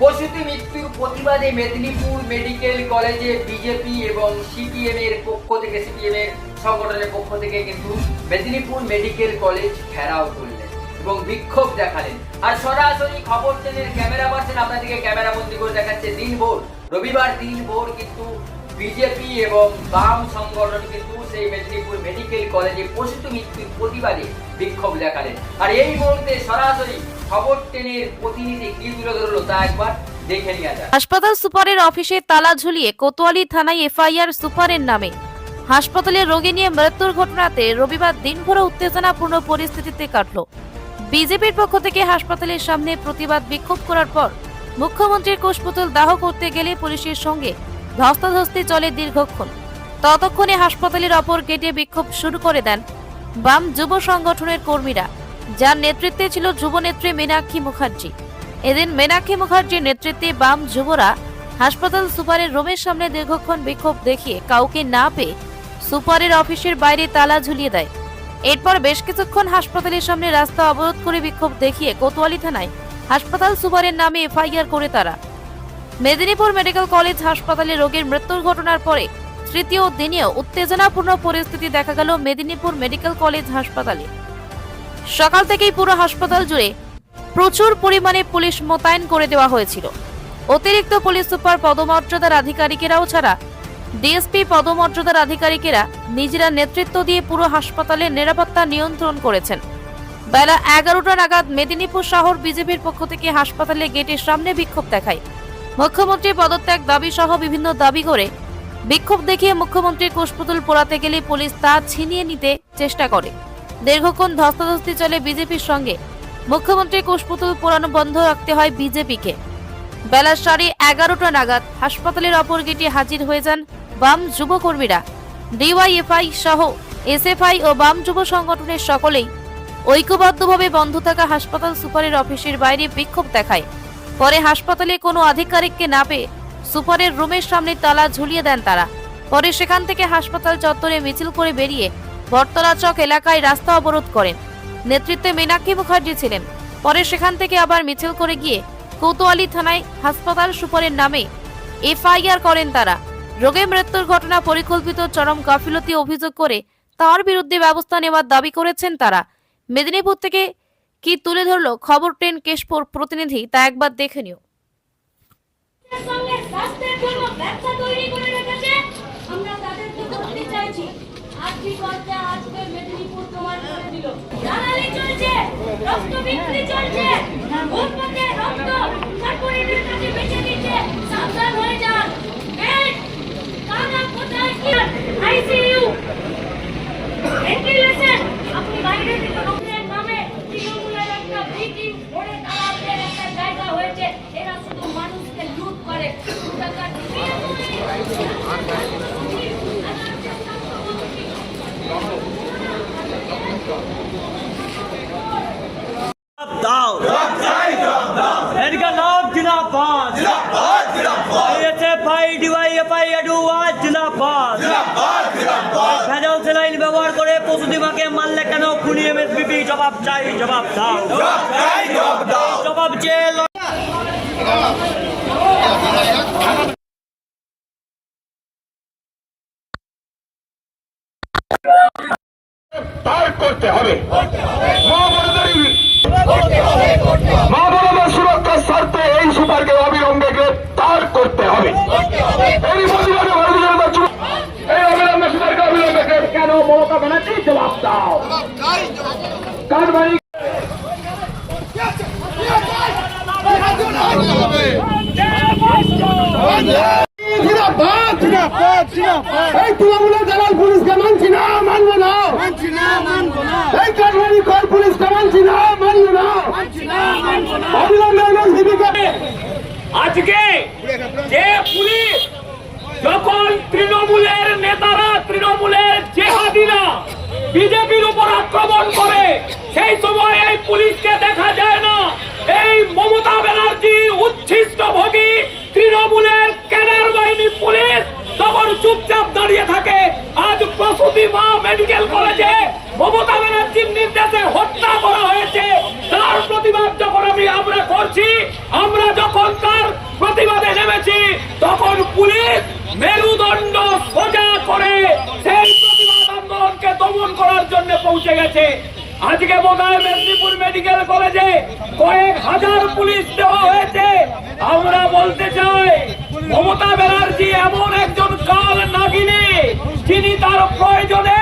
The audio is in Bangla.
প্রসূতি মৃত্যুর প্রতিবাদে মেদিনীপুর মেডিকেল কলেজে বিজেপি এবং সিপিএম এর পক্ষ থেকে, সিপিএম এর সংগঠনের পক্ষ থেকে কিন্তু মেদিনীপুর মেডিকেল কলেজ ঘেরাও করলেন এবং বিক্ষোভ দেখালেন। আর সরাসরি খবর চ্যানেল ক্যামেরা পার্সন আপনাদেরকে ক্যামেরা বন্দি করে দেখাচ্ছে দিন ভোর। রবিবার দিন ভোর কিন্তু বিজেপি এবং বাম সংগঠন কিন্তু সেই মেদিনীপুর মেডিকেল কলেজে প্রসূতি মৃত্যুর প্রতিবাদে বিক্ষোভ দেখালেন। আর এই মুহূর্তে সরাসরি খবর প্রতিনিধি কি তুলে ধরলো তা একবার দেখে হাসপাতাল সুপারের অফিসে তালা ঝুলিয়ে কোতোয়ালি থানায় এফআইআর সুপারের নামে। হাসপাতালে রোগী নিয়ে মৃত্যুর ঘটনাতে রবিবার দিনভর উত্তেজনাপূর্ণ পরিস্থিতিতে কাটল। বিজেপির পক্ষ থেকে হাসপাতালের সামনে প্রতিবাদ বিক্ষোভ করার পর মুখ্যমন্ত্রীর কুশপুতুল দাহ করতে গেলে পুলিশের সঙ্গে ধস্তাধস্তি চলে দীর্ঘক্ষণ। ততক্ষণে হাসপাতালের অপর গেটে বিক্ষোভ শুরু করে দেন বাম যুব সংগঠনের কর্মীরা। যার নেতৃত্বে ছিল যুবনেত্রী মীনাক্ষী মুখার্জি। এদিন মীনাক্ষী মুখার্জির নেতৃত্বে বাম যুবরা হাসপাতাল সুপারের রুমের সামনে দীর্ঘক্ষণ বিক্ষোভ দেখিয়ে কাউকে না পেয়ে সুপারের অফিসের বাইরে তালা ঝুলিয়ে দেয়। এরপর বেশ কিছুক্ষণ হাসপাতালের সামনে রাস্তা অবরোধ করে বিক্ষোভ দেখিয়ে কোতোয়ালি থানায় হাসপাতাল সুপারের নামে এফআইআর করে তারা। মেদিনীপুর মেডিকেল কলেজ হাসপাতালে রোগীর মৃত্যুর ঘটনার পরে তৃতীয় দিনেও উত্তেজনাপূর্ণ পরিস্থিতি দেখা গেল মেদিনীপুর মেডিকেল কলেজ হাসপাতালে। সকাল থেকেই পুরো হাসপাতাল জুড়ে প্রচুর পরিমাণে পুলিশ মোতায়েন করে দেওয়া হয়েছিল। অতিরিক্ত পুলিশ সুপার পদমর্যাদার আধিকারিকেরাও ছাড়া ডিএসপি পদমর্যাদার আধিকারিকেরা নিজেরা নেতৃত্ব দিয়ে পুরো হাসপাতালের নিরাপত্তা নিয়ন্ত্রণ করেছেন। বেলা এগারোটা নাগাদ মেদিনীপুর শহর বিজেপির পক্ষ থেকে হাসপাতালে গেটের সামনে বিক্ষোভ দেখায়। মুখ্যমন্ত্রী পদত্যাগ দাবি সহ বিভিন্ন দাবি করে বিক্ষোভ দেখিয়ে মুখ্যমন্ত্রীর কুশপুতুল পোড়াতে গেলে পুলিশ তা ছিনিয়ে নিতে চেষ্টা করে। দীর্ঘক্ষণ ধস্তাধস্তি চলে বিজেপির সঙ্গে। মুখ্যমন্ত্রী কুশপুতুল পোড়ানো বন্ধ রাখতে হয় বিজেপিকে। বেলা সাড়ে এগারোটা নাগাদ হাসপাতালের অপর গেটে হাজির হয়ে যান বাম যুবকর্মীরা। ডিওয়াইএফআই সহ এসএফআই ও বাম যুব সংগঠনের সকলেই ঐক্যবদ্ধভাবে বন্ধ থাকা হাসপাতাল সুপারের অফিসের বাইরে বিক্ষোভ দেখায়। পরে হাসপাতালে কোনো আধিকারিককে না পেয়ে সুপারের রুমের সামনে তালা ঝুলিয়ে দেন তারা। পরে সেখান থেকে হাসপাতাল চত্বরে মিছিল করে বেরিয়ে বটতলা চক এলাকায় রাস্তা অবরোধ করেন। নেতৃত্বে মীনাক্ষী মুখার্জি ছিলেন। পরে সেখান থেকে আবার মিছিল করে গিয়ে কোতোয়ালি থানায় হাসপাতাল সুপারের নামে এফআইআর করেন তারা। রোগে মৃত্যুর ঘটনা পরিকল্পিত চরম গাফিলতি অভিযোগ করে তার বিরুদ্ধে ব্যবস্থা নেওয়ার দাবি করেছেন তারা। মেদিনীপুর থেকে কি তুলে ধরলো খবর ট্রেন কেশপুর প্রতিনিধি তা একবার দেখে নিও। আমরা তাদেরকে চাইছি রক্ত কর্পোরেটের কাছে বেচে দিচ্ছে সাবধান হয়ে যান বেড কানা কোথায় কি আইসিইউ ভেন্টিলেশন আপনি বাইরে থেকে লোকের নামে তৃণমূলের একটা মিটিং করে তাদের একটা জায়গা হয়েছে এরা শুধু মানুষকে লুট করে টাকা দিয়ে দাও ডিওয়াইএফআই এডুয়ার জিন্দাবাদ। ভেজাল সেলাইন ব্যবহার করে মারলে কেন? খুনি এমএসবিপি জবাব চাই জবাব দাও। জবাব চেয়ে ল- করতে হবে। মা বোনদের সুরক্ষার স্বার্থে এই সুপারকে অবিলম্বে গ্রেপ্তার করতে হবে এই প্রতিবাদে ভারতীয় জনতা এই অবিলম্বে সুপারকে অবিলম্বে কেন মমতা ব্যানার্জি জবাব দাও কারবারি জিন্দাবাদ জিন্দাবাদ এই তৃণমূলের দালাল পুলিশকে মানছি না মানবো না মানছি না মানবো না এই কাঠমারি কর পুলিশকে মানছি না মানবো না মানছি না মানবো না অবিলম্বে এনএসবিকে আজকে যে পুলিশ যখন তৃণমূলের নেতারা তৃণমূলের জেহাদিরা বিজেপির উপর আক্রমণ করে, সেই সময় এই পুলিশকে দেখা যায় না। এই মমতা ব্যানার্জি, উচ্ছিষ্ট ভোগী, তৃণমূলের ক্যাডার বাহিনী পুলিশ তখন চুপচাপ দাঁড়িয়ে থাকে, আজ প্রসূতি মা মেডিকেল কলেজে মমতা ব্যানার্জির নির্দেশে হত্যা করা হয়েছে তার প্রতিবাদ যখন আমি আমরা করছি আমরা যখন তার এখন পুলিশ মেরুদণ্ড সোজা করে সেই প্রতিবাদ আন্দোলনকে দমন করার জন্য গেছে আজকে বোধহয় মেদিনীপুর মেডিকেল কলেজে কয়েক হাজার পুলিশ দেওয়া হয়েছে। আমরা বলতে চাই, মমতা ব্যানার্জি এমন একজন কাল নাগিনী, যিনি তার প্রয়োজনে